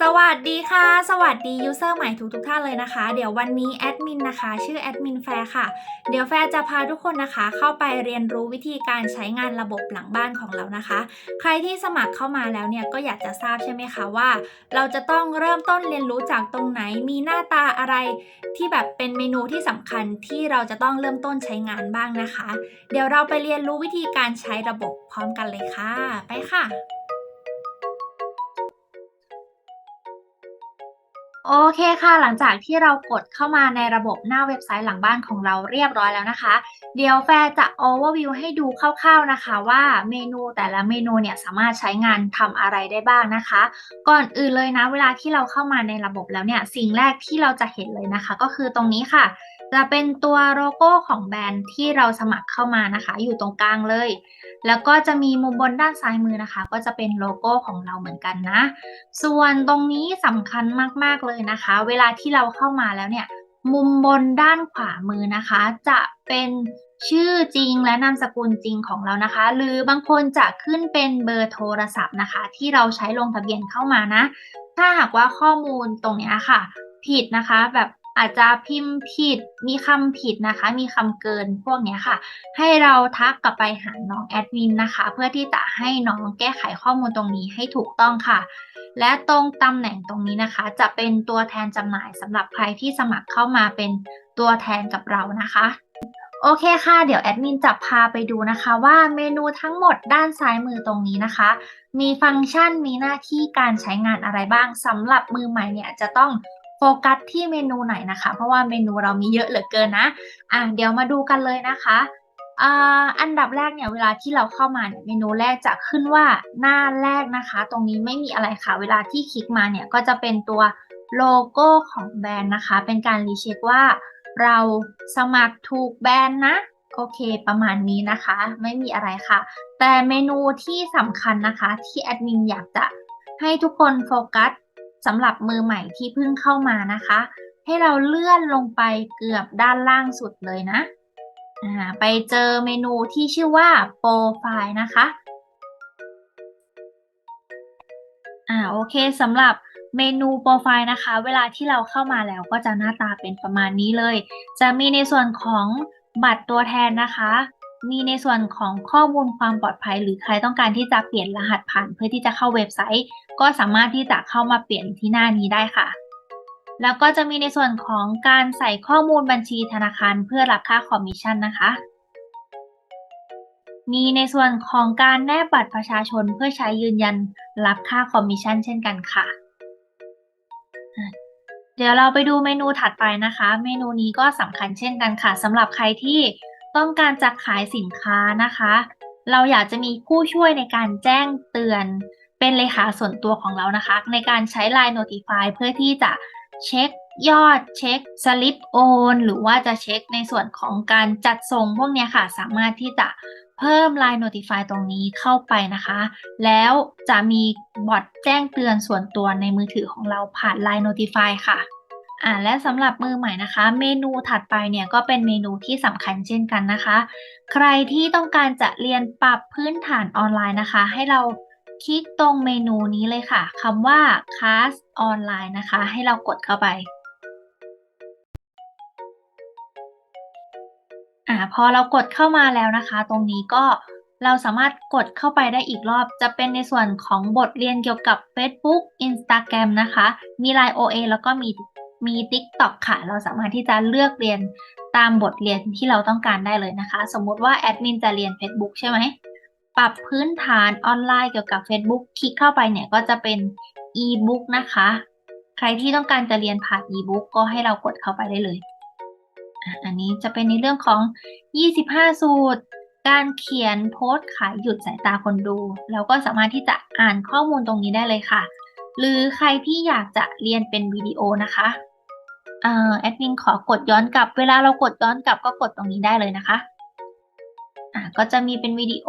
สวัสดีค่ะ สวัสดียูเซอร์ใหม่ทุกทุกท่านเลยนะคะ เดี๋ยววันนี้แอดมินนะคะ ชื่อแอดมินแฟร์ค่ะ เดี๋ยวแฟร์จะพาทุกคนนะคะ เข้าไปเรียนรู้วิธีการใช้งานระบบหลังบ้านของเรานะคะ ใครที่สมัครเข้ามาแล้วเนี่ยก็อยากจะทราบใช่ไหมคะว่า เราจะต้องเริ่มต้นเรียนรู้จากตรงไหน มีหน้าตาอะไรที่แบบเป็นเมนูที่สำคัญที่เราจะต้องเริ่มต้นใช้งานบ้างนะคะ เดี๋ยวเราไปเรียนรู้วิธีการใช้ระบบพร้อมกันเลยค่ะ ไปค่ะ โอเคค่ะ หลังจากที่เรากดเข้ามาในระบบหน้าเว็บไซต์หลังบ้านของเราเรียบร้อยแล้วนะคะ เดี๋ยวแฟร์จะ overview ให้ดูคร่าวๆนะคะ ว่าเมนูแต่ละเมนูเนี่ยสามารถใช้งานทำอะไรได้บ้างนะคะ ก่อนอื่นเลยนะ เวลาที่เราเข้ามาในระบบแล้วเนี่ย สิ่งแรกที่เราจะเห็นเลยนะคะ ก็คือตรงนี้ค่ะ จะเป็นตัวโลโก้ของแบรนด์ที่เราสมัครเข้ามานะคะ อยู่ตรงกลางเลย แล้วก็จะมีมุมบนด้านซ้ายมือนะคะ ก็จะเป็นโลโก้ของเราเหมือนกันนะ ส่วนตรงนี้สำคัญมากๆเลยนะคะ เวลาที่เราเข้ามาแล้วเนี่ย มุมบนด้านขวามือนะคะ จะเป็นชื่อจริงและนามสกุลจริงของเรานะคะ หรือบางคนจะขึ้นเป็นเบอร์โทรศัพท์นะคะ ที่เราใช้ลงทะเบียนเข้ามานะ ถ้าหากว่าข้อมูลตรงนี้ค่ะ ผิดนะคะแบบ อาจจะพิมพ์ผิดมีคำผิดนะคะ มีคำเกินพวกนี้ค่ะ ให้เราทักกลับไปหาน้องแอดมินนะคะ เพื่อที่จะให้น้องแก้ไขข้อมูลตรงนี้ให้ถูกต้องค่ะ และตรงตำแหน่งตรงนี้นะคะ จะเป็นตัวแทนจำหน่ายสำหรับใครที่สมัครเข้ามาเป็นตัวแทนกับเรานะคะโอเคค่ะ เดี๋ยวแอดมินจะพาไปดูนะคะว่าเมนูทั้งหมดด้านซ้ายมือตรงนี้นะคะ มีฟังก์ชันมีหน้าที่การใช้งานอะไรบ้างสำหรับมือใหม่เนี่ยจะต้อง กัสที่เมนูไหนนะคะ เพราะว่าเมนูเรามีเยอะเหลือเกินนะ อะเดี๋ยวมาดูกันเลยนะคะอ่าอันดับแรกเนี่ยเวลาที่เราเข้ามาเนี่ยเมนูแรกจะขึ้นว่าหน้าแรกนะคะ ตรงนี้ไม่มีอะไรค่ะ เวลาที่คลิกมาเนี่ยก็จะเป็นตัวโลโก้ของแบรนด์นะคะ เป็นการรีเช็คว่าเราสมัครถูกแบรนด์นะโอเค ประมาณนี้นะคะ ไม่มีอะไรค่ะ แต่เมนูที่สำคัญนะคะ ที่แอดมินอยากจะให้ทุกคนโฟกัส สำหรับมือใหม่ที่เพิ่งเข้ามานะคะ ให้เราเลื่อนลงไปเกือบด้านล่างสุดเลยนะไปเจอเมนูที่ชื่อว่าโปรไฟล์นะคะอ่าโอเคสำหรับเมนูโปรไฟล์นะคะ เวลาที่เราเข้ามาแล้วก็จะหน้าตาเป็นประมาณนี้เลย จะมีในส่วนของบัตรตัวแทนนะคะ มีในส่วนของข้อมูลความปลอดภัย หรือใครต้องการที่จะเปลี่ยนรหัสผ่านเพื่อที่จะเข้าเว็บไซต์ ก็สามารถที่จะเข้ามาเปลี่ยนที่หน้านี้ได้ค่ะ แล้วก็จะมีในส่วนของการใส่ข้อมูลบัญชีธนาคารเพื่อรับค่าคอมมิชชั่นนะคะ มีในส่วนของการแนบบัตรประชาชนเพื่อใช้ยืนยันรับค่าคอมมิชชั่นเช่นกันค่ะเดี๋ยวเราไปดูเมนูถัดไปนะคะ เมนูนี้ก็สำคัญเช่นกันค่ะสำหรับใครที่ ต้องการจะขายสินค้านะคะ เราอยากจะมีผู้ช่วยในการแจ้งเตือนเป็นเลขาส่วนตัวของเรานะคะ ในการใช้ Line Notify เพื่อที่จะเช็คยอดเช็คสลิปโอนหรือว่าจะเช็คในส่วนของการจัดส่งพวกเนี้ยค่ะ สามารถที่จะเพิ่ม Line Notify ตรงนี้เข้าไปนะคะ แล้วจะมีบอทแจ้งเตือนส่วนตัวในมือถือของเราผ่าน Line Notify ค่ะ อ่าและสำหรับมือใหม่นะคะ เมนูถัดไปเนี่ยก็เป็นเมนูที่สำคัญเช่นกันนะคะ ใครที่ต้องการจะเรียนปรับพื้นฐานออนไลน์นะคะ ให้เราคลิกตรงเมนูนี้เลยค่ะคำว่า class ออนไลน์นะคะ ให้เรากดเข้าไปอ่าพอเรากดเข้ามาแล้วนะคะ ตรงนี้ก็เราสามารถกดเข้าไปได้อีกรอบ จะเป็นในส่วนของบทเรียนเกี่ยวกับ Facebook Instagram นะคะ มี Line OA แล้วก็มี มี TikTok ค่ะ เราสามารถที่จะเลือกเรียนตามบทเรียนที่เราต้องการได้เลยนะคะ สมมติว่าแอดมินจะเรียน Facebook ใช่ไหม ปรับพื้นฐานออนไลน์เกี่ยวกับ Facebook คลิกเข้าไปเนี่ยก็จะเป็น e-book นะคะ ใครที่ต้องการจะเรียนผ่าน e-book ก็ให้เรากดเข้าไปได้เลย อันนี้จะเป็นในเรื่องของ 25 สูตร การเขียนโพสต์ขายหยุดสายตาคนดู เราก็สามารถที่จะอ่านข้อมูลตรงนี้ได้เลยค่ะ หรือใครที่อยากจะเรียนเป็นวิดีโอนะคะ อ่อแอดมินขอกดย้อนกลับ เวลาเรากดย้อนกลับก็กดตรงนี้ได้เลยนะคะอะก็จะมีเป็นวิดีโอ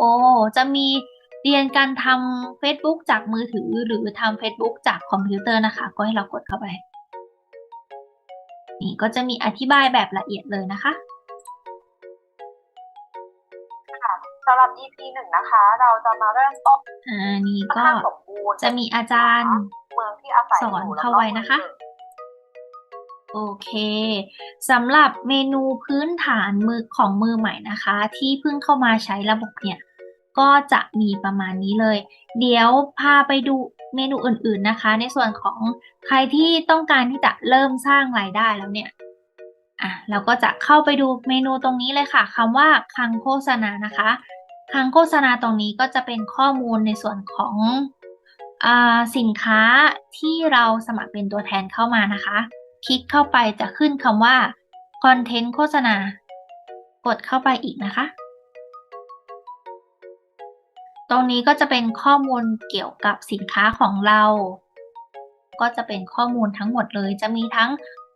จะมีเรียนการทำ Facebook จากมือถือหรือทำ Facebook จากคอมพิวเตอร์นะคะ ก็ให้เรากดเข้าไป นี่ก็จะมีอธิบายแบบละเอียดเลยนะคะค่ะสำหรับ EP หนึ่งนะคะ เราจะมาเริ่มต้นอ่านี่ค่อนก็ข้างสมบูรณ์จะมีอาจารย์เมืองที่อาศัยสอนยู่แล้วเข้าก็ไว้นะคะมือ โอเคสำหรับเมนูพื้นฐานมือของมือใหม่นะคะ ที่เพิ่งเข้ามาใช้ระบบเนี่ย ก็จะมีประมาณนี้เลย เดี๋ยวพาไปดูเมนูอื่นๆนะคะ ในส่วนของใครที่ต้องการที่จะเริ่มสร้างรายได้แล้วเนี่ยอะเราก็จะเข้าไปดูเมนูตรงนี้เลยค่ะคำว่าคังโฆษณานะคะคังโฆษณาตรงนี้ก็จะเป็นข้อมูลในส่วนของอาสินค้าที่เราสมัครเป็นตัวแทนเข้ามานะคะ คลิกเข้าไปจะขึ้นคำว่าคอนเทนต์โฆษณา กดเข้าไปอีกนะคะ ตรงนี้ก็จะเป็นข้อมูลเกี่ยวกับสินค้าของเรา ก็จะเป็นข้อมูลทั้งหมดเลย จะมีทั้ง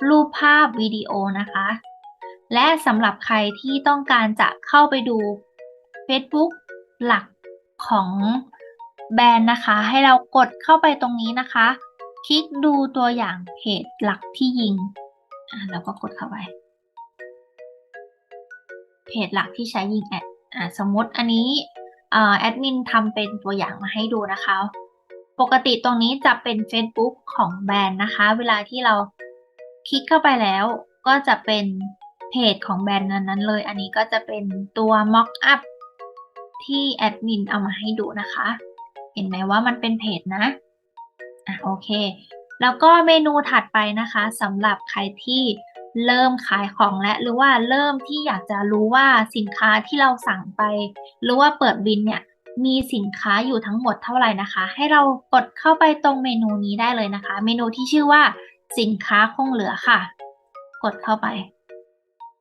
รูปภาพวิดีโอนะคะ และสำหรับใครที่ต้องการจะเข้าไปดู Facebook หลักของแบรนด์นะคะ ให้เรากดเข้าไปตรงนี้นะคะ คลิกดูตัวอย่างเพจหลักที่ยิงอะเราก็กดเข้าไป เพจหลักที่ใช้ยิงแอดอะสมมติอันนี้แอดมินทำเป็นตัวอย่างมาให้ดูนะคะ ปกติตรงนี้จะเป็น Facebook ของแบรนด์นะคะ เวลาที่เราคลิกเข้าไปแล้วก็จะเป็นเพจของแบรนด์นั้นๆเลย อันนี้ก็จะเป็นตัว mock up ที่แอดมินเอามาให้ดูนะคะ เห็นไหมว่ามันเป็นเพจนะ อะโอเค แล้วก็เมนูถัดไปนะคะสำหรับใครที่เริ่มขายของและหรือว่าเริ่มที่อยากจะรู้ว่าสินค้าที่เราสั่งไป หรือว่าเปิดบินเนี่ยมีสินค้าอยู่ทั้งหมดเท่าไหร่นะคะ ให้เรากดเข้าไปตรงเมนูนี้ได้เลยนะคะ เมนูที่ชื่อว่าสินค้าคงเหลือค่ะ กดเข้าไป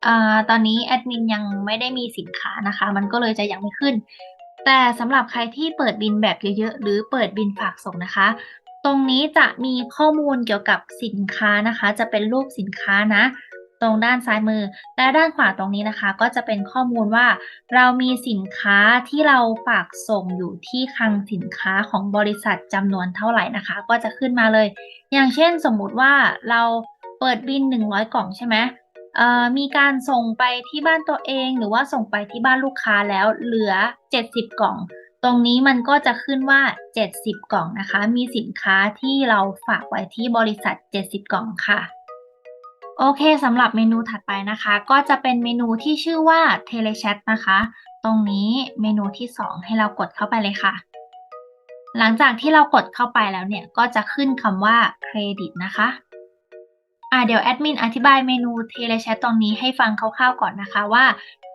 อาตอนนี้แอดมินยังไม่ได้มีสินค้านะคะ มันก็เลยจะยังไม่ขึ้น แต่สำหรับใครที่เปิดบินแบบเยอะๆ หรือเปิดบินฝากส่งนะคะ ตรงนี้จะมีข้อมูลเกี่ยวกับสินค้านะคะ จะเป็นรูปสินค้านะ ตรงด้านซ้ายมือ และด้านขวาตรงนี้นะคะ ก็จะเป็นข้อมูลว่า เรามีสินค้าที่เราฝากส่งอยู่ที่คลังสินค้าของบริษัทจำนวนเท่าไหร่นะคะ ก็จะขึ้นมาเลย อย่างเช่นสมมุติว่าเราเปิดบิน 100 กล่องใช่ไหมมีการส่งไปที่บ้านตัวเอง หรือว่าส่งไปที่บ้านลูกค้าแล้วเหลือ 70 กล่อง ตรงนี้มันก็จะขึ้นว่า 70 กล่องนะคะ มีสินค้าที่เราฝากไว้ที่บริษัท 70 กล่องค่ะ โอเคสำหรับเมนูถัดไปนะคะ ก็จะเป็นเมนูที่ชื่อว่า Telechat นะคะ ตรงนี้เมนูที่ 2 ให้เรากดเข้าไปเลยค่ะ หลังจากที่เรากดเข้าไปแล้วเนี่ย ก็จะขึ้นคำว่าเครดิตนะคะอ่าเดี๋ยวแอดมินอธิบายเมนู Telechat ตรงนี้ให้ฟังคร่าวๆก่อนนะคะว่า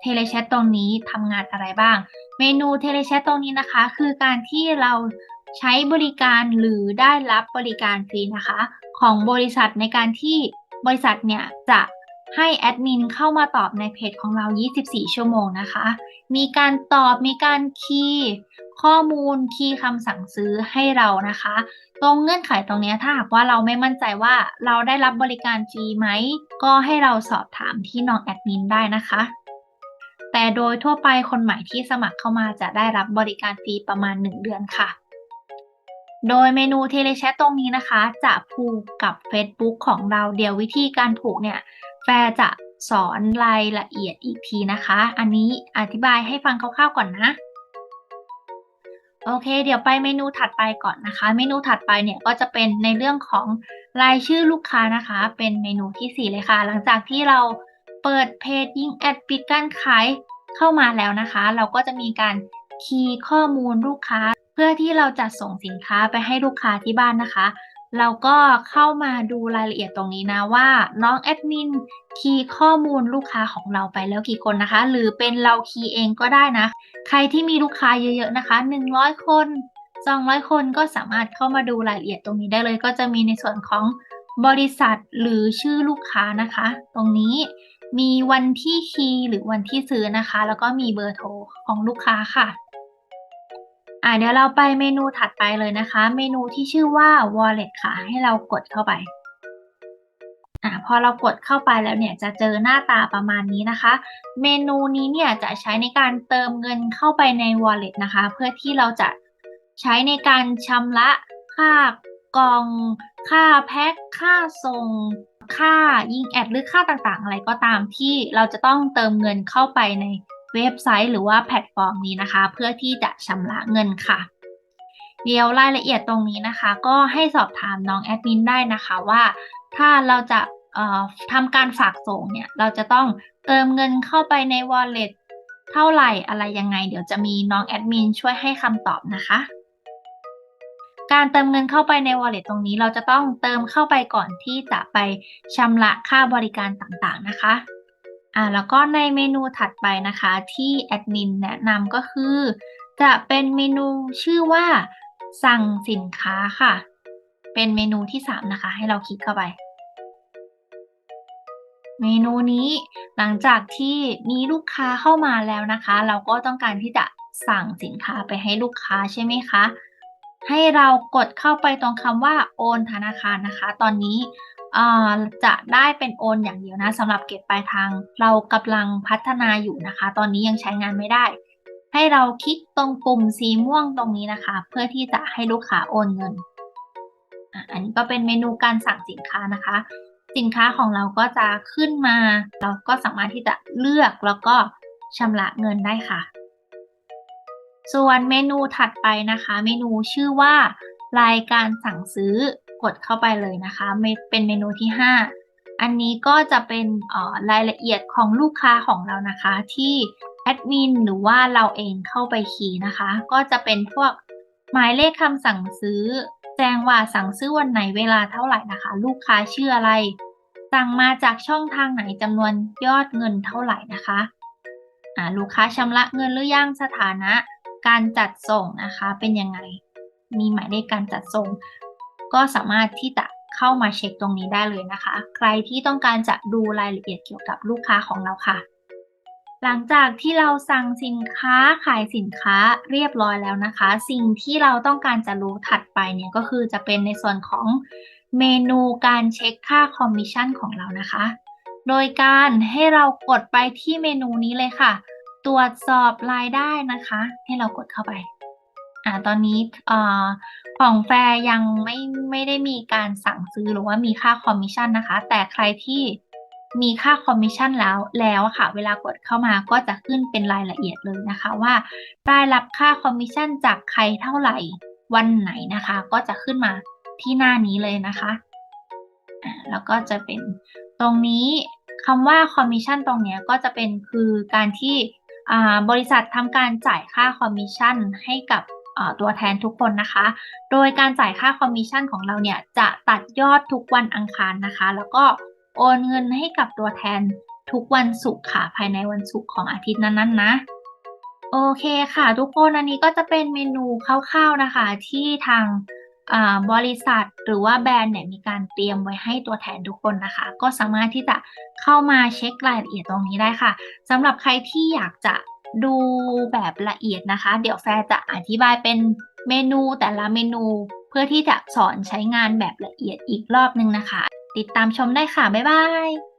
Telechat ตรงนี้ทำงานอะไรบ้าง เมนู Telechat ตรงนี้นะคะ คือการที่เราใช้บริการหรือได้รับบริการฟรีนะคะ ของบริษัทในการที่บริษัทเนี่ยจะให้แอดมินเข้ามาตอบในเพจของเรา 24 ชั่วโมงนะคะ มีการตอบ มีการคีย์ข้อมูล คีย์คำสั่งซื้อให้เรานะคะ ตรงเงื่อนไขตรงนี้ถ้าหากว่าเราไม่มั่นใจว่าเราได้รับบริการฟรีไหม ก็ให้เราสอบถามที่น้องแอดมินได้นะคะ โดยทั่วไปคนใหม่ที่สมัครเข้ามาจะได้รับบริการฟรีประมาณ 1 เดือนค่ะ โดยเมนู Telechat ตรงนี้นะคะ จะผูกกับ Facebook ของเราเดี๋ยววิธีการผูกเนี่ย แฟจะสอนรายละเอียดอีกทีนะคะ อันนี้อธิบายให้ฟังคร่าวๆก่อนนะ โอเค เดี๋ยวไปเมนูถัดไปก่อนนะคะ เมนูถัดไปเนี่ยก็จะเป็นในเรื่องของรายชื่อลูกค้านะคะ เป็นเมนูที่ 4 เลยค่ะ หลังจากที่เราเปิดเพจยิงแอดปิดการขาย เข้ามาแล้วนะคะ เราก็จะมีการคีย์ข้อมูลลูกค้า เพื่อที่เราจะส่งสินค้าไปให้ลูกค้าที่บ้านนะคะ เราก็เข้ามาดูรายละเอียดตรงนี้นะว่าน้องแอดมินคีย์ข้อมูลลูกค้าของเราไปแล้วกี่คนนะคะ หรือเป็นเราคีย์เองก็ได้นะ ใครที่มีลูกค้าเยอะๆนะคะ 100 คน 200 คนก็สามารถเข้ามาดูรายละเอียดตรงนี้ได้เลย ก็จะมีในส่วนของบริษัทหรือชื่อลูกค้านะคะ ตรงนี้ มีวันที่คีย์หรือวันที่ซื้อนะคะ แล้วก็มีเบอร์โทรของลูกค้าค่ะอ่าเดี๋ยวเราไปเมนูถัดไปเลยนะคะ เมนูที่ชื่อว่า wallet ค่ะ ให้เรากดเข้าไปอ่าพอเรากดเข้าไปแล้วเนี่ยจะเจอหน้าตาประมาณนี้นะคะ เมนูนี้เนี่ยจะใช้ในการเติมเงินเข้าไปใน wallet นะคะ เพื่อที่เราจะใช้ในการชำระค่ากอง ค่าแพ็คค่าส่ง ค่ายิงแอดหรือค่าต่างๆ อะไรก็ตามที่เราจะต้องเติมเงินเข้าไปในเว็บไซต์หรือว่าแพลตฟอร์มนี้นะคะ เพื่อที่จะชำระเงินค่ะ เดี๋ยวรายละเอียดตรงนี้นะคะ ก็ให้สอบถามน้องแอดมินได้นะคะว่า ถ้าเราจะทำการฝากส่งเนี่ย เราจะต้องเติมเงินเข้าไปใน wallet เท่าไหร่อะไรยังไง เดี๋ยวจะมีน้องแอดมินช่วยให้คำตอบนะคะ การเติมเงินเข้าไปใน wallet ตรงนี้เราจะต้องเติมเข้าไปก่อนที่จะไปชำระค่าบริการต่างๆนะคะอ่าแล้วก็ในเมนูถัดไปนะคะที่แอดมินแนะนำก็คือ จะเป็นเมนูชื่อว่าสั่งสินค้าค่ะ เป็นเมนูที่ 3 นะคะ ให้เราคลิกเข้าไป เมนูนี้หลังจากที่มีลูกค้าเข้ามาแล้วนะคะ เราก็ต้องการที่จะสั่งสินค้าไปให้ลูกค้าใช่ไหมคะ ให้เรากดเข้าไปตรงคำว่าโอนธนาคารนะคะ ตอนนี้จะได้เป็นโอนอย่างเดียวนะสำหรับเก็บปลายทาง เรากำลังพัฒนาอยู่นะคะ ตอนนี้ยังใช้งานไม่ได้ ให้เราคลิกตรงปุ่มสีม่วงตรงนี้นะคะ เพื่อที่จะให้ลูกค้าโอนเงิน อันนี้ก็เป็นเมนูการสั่งสินค้านะคะ สินค้าของเราก็จะขึ้นมา เราก็สามารถที่จะเลือกแล้วก็ชำระเงินได้ค่ะ ส่วนเมนูถัดไปนะคะ เมนูชื่อว่า รายการสั่งซื้อกดเข้าไปเลยนะคะเป็นเมนูที่ 5 อันนี้ก็จะเป็นรายละเอียดของลูกค้าของเรานะคะ ที่แอดมินหรือว่าเราเองเข้าไปคีย์นะคะ ก็จะเป็นพวกหมายเลขคำสั่งซื้อ แจ้งว่าสั่งซื้อวันไหนเวลาเท่าไหร่นะคะ ลูกค้าชื่ออะไร สั่งมาจากช่องทางไหนจำนวนยอดเงินเท่าไหร่นะคะลูกค้าชำระเงินหรือยังสถานะ การจัดส่งนะคะ เป็นยังไง มีหมายเลขการจัดส่ง ก็สามารถที่จะเข้ามาเช็คตรงนี้ได้เลยนะคะ ใครที่ต้องการจะดูรายละเอียดเกี่ยวกับลูกค้าของเราค่ะ หลังจากที่เราสั่งสินค้าขายสินค้าเรียบร้อยแล้วนะคะ สิ่งที่เราต้องการจะรู้ถัดไปเนี่ยก็คือจะเป็นในส่วนของเมนูการเช็คค่าคอมมิชชั่นของเรานะคะ โดยการให้เรากดไปที่เมนูนี้เลยค่ะ ตรวจสอบรายได้นะคะ ให้เรากดเข้าไป อ่า ตอนนี้เอ่อของแฟร์ยังไม่ไม่ได้มีการสั่งซื้อหรือว่ามีค่าคอมมิชชั่นนะคะ แต่ใครที่มีค่าคอมมิชชั่นแล้วแล้วอะค่ะ เวลากดเข้ามาก็จะขึ้นเป็นรายละเอียดเลยนะคะ ว่าได้รับค่าคอมมิชชั่นจากใครเท่าไหร่วันไหนนะคะ ก็จะขึ้นมาที่หน้านี้เลยนะคะอ่าแล้วก็จะเป็นตรงนี้คำว่าคอมมิชชั่นตรงเนี้ยก็จะเป็นคือการที่ บริษัททำการจ่ายค่าคอมมิชชั่นให้กับตัวแทนทุกคนนะคะ โดยการจ่ายค่าคอมมิชชั่นของเราเนี่ยจะตัดยอดทุกวันอังคารนะคะ แล้วก็โอนเงินให้กับตัวแทนทุกวันศุกร์ค่ะ ภายในวันศุกร์ของอาทิตย์นั้นๆนะ โอเคค่ะ ทุกคนอันนี้ก็จะเป็นเมนูคร่าวๆนะคะที่ทาง บริษัทหรือว่าแบรนด์เนี่ยมีการเตรียมไว้ให้ตัวแทนทุกคนนะคะ ก็สามารถที่จะเข้ามาเช็ครายละเอียดตรงนี้ได้ค่ะสำหรับใครที่อยากจะดูแบบละเอียดนะคะ เดี๋ยวแฟร์จะอธิบายเป็นเมนูแต่ละเมนูเพื่อที่จะสอนใช้งานแบบละเอียดอีกรอบนึงนะคะ ติดตามชมได้ค่ะ บ๊ายบาย